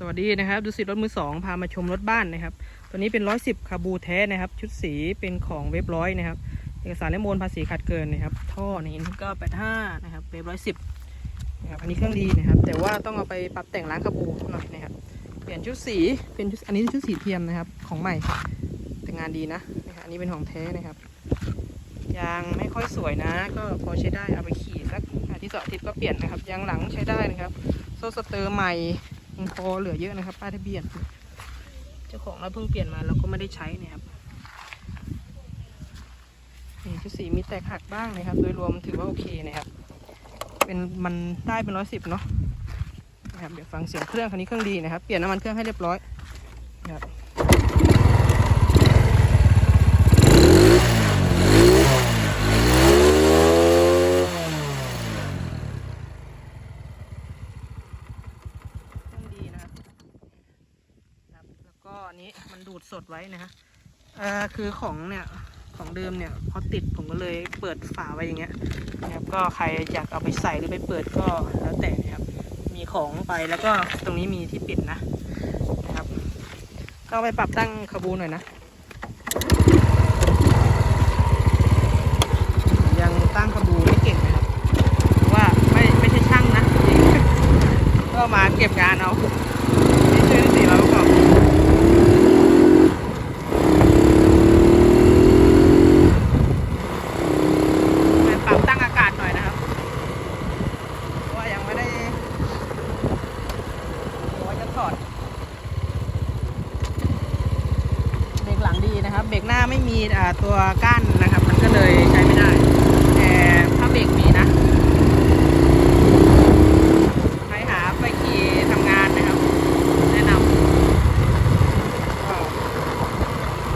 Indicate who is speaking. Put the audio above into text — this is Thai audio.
Speaker 1: สวัสดีนะครับดูสิรถมือสองพามาชมรถบ้านนะครับ ตัวนี้เป็นร้อยสิบคาบูแท้นะครับ ชุดสีเป็นของเว็บร้อยนะครับ เอกสารและมูลภาษีขาดเกินนะครับ ท่อนี่ก็แปดห้านะครับเว็บร้อยสิบนะครับอันนี้เครื่องดีนะครับ แต่ว่าต้องเอาไปปรับแต่งร้านคาบูหน่อยนะครับ เปลี่ยนชุดสีเป็นอันนี้ชุดสีเทียมนะครับ ของใหม่แต่งานดีนะนะครับอันนี้เป็นของแท้นะครับยางไม่ค่อยสวยนะ ก็พอใช้ได้เอาไปขี่สักอาทิตย์สองอาทิตย์ก็เปลี่ยนนะครับยางหลังใช้ได้นะครับโซ่สเตอร์ใหม่ ยังพอเหลือเยอะนะครับ ป้ายทะเบียน เจ้าของเราเพิ่งเปลี่ยนมาเราก็ไม่ได้ใช้เนะครับนี่ชุดสีมีแตกหักบ้างนะครับ โดยรวมถือว่าโอเคนะครับ เป็นมันได้เป็นร้อยสิบเนาะนะครับเดี๋ยวฟังเสียงเครื่องคันนี้เครื่องดีนะครับ เปลี่ยนน้ำมันเครื่องให้เรียบร้อยนะครับเครื่องดีนะครับครับ แล้ว ก็อันนี้มันดูดสดไว้นะฮะเอ่อคือของเนี่ยของเดิมเนี่ยพอติดผมก็เลยเปิดฝาไว้อย่างเงี้ยนะครับก็ใครอยากเอาไปใส่หรือไปเปิดก็แล้วแต่นะครับ มีของไปแล้วก็ตรงนี้มีที่ปิดนะนะครับ ก็ไปปรับตั้งขบูหน่อยนะ ยังตั้งขบูไม่เก่งนะครับเพราะว่าไม่ไม่ใช่ช่างนะก็มาเก็บงานเอาที่ชื่อสีมาประกอบไปปรับตั้งอากาศหน่อยนะครับ เพราะว่ายังไม่ได้เดี๋ยวว่าจะถอด เบรกหลังดี นะครับ เบรกหน้าไม่มีตัวกั้นนะครับ มันก็เลยใช้ไม่ได้